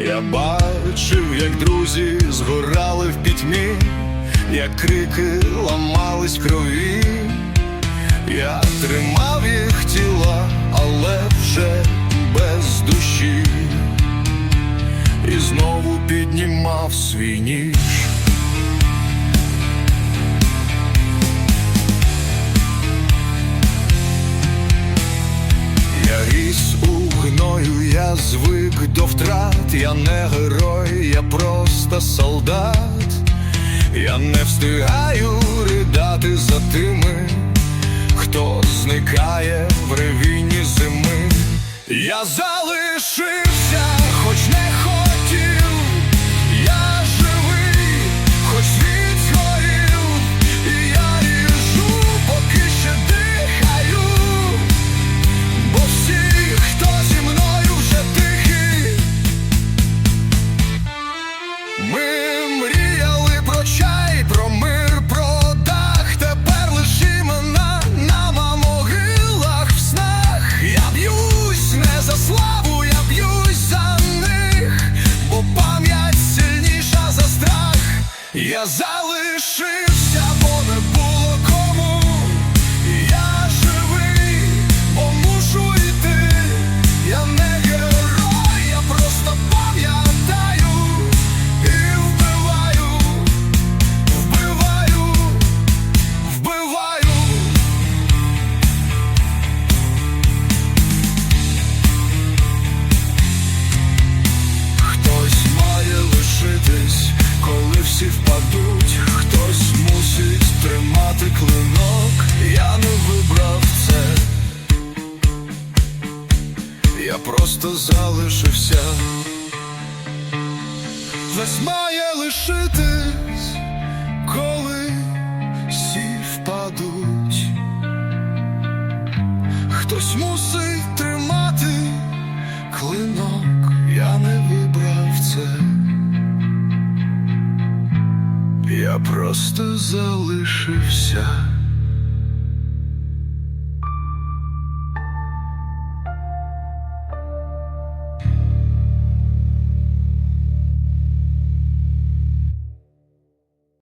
Я бачив, як друзі згорали в пітьмі, як крики ламались крові. Я тримав їх тіла, але вже без душі, і знову піднімав свій ніж. Звик до втрат, я не герой, я просто солдат. Я не встигаю ридати за тими, хто зникає в ревіні зими. Я залишився, Я залишився, тримати клинок. Я не вибрав це, я просто залишився. Хтось має лишитись, коли всі впадуть. Хтось мусить тримати клинок, Просто залишився.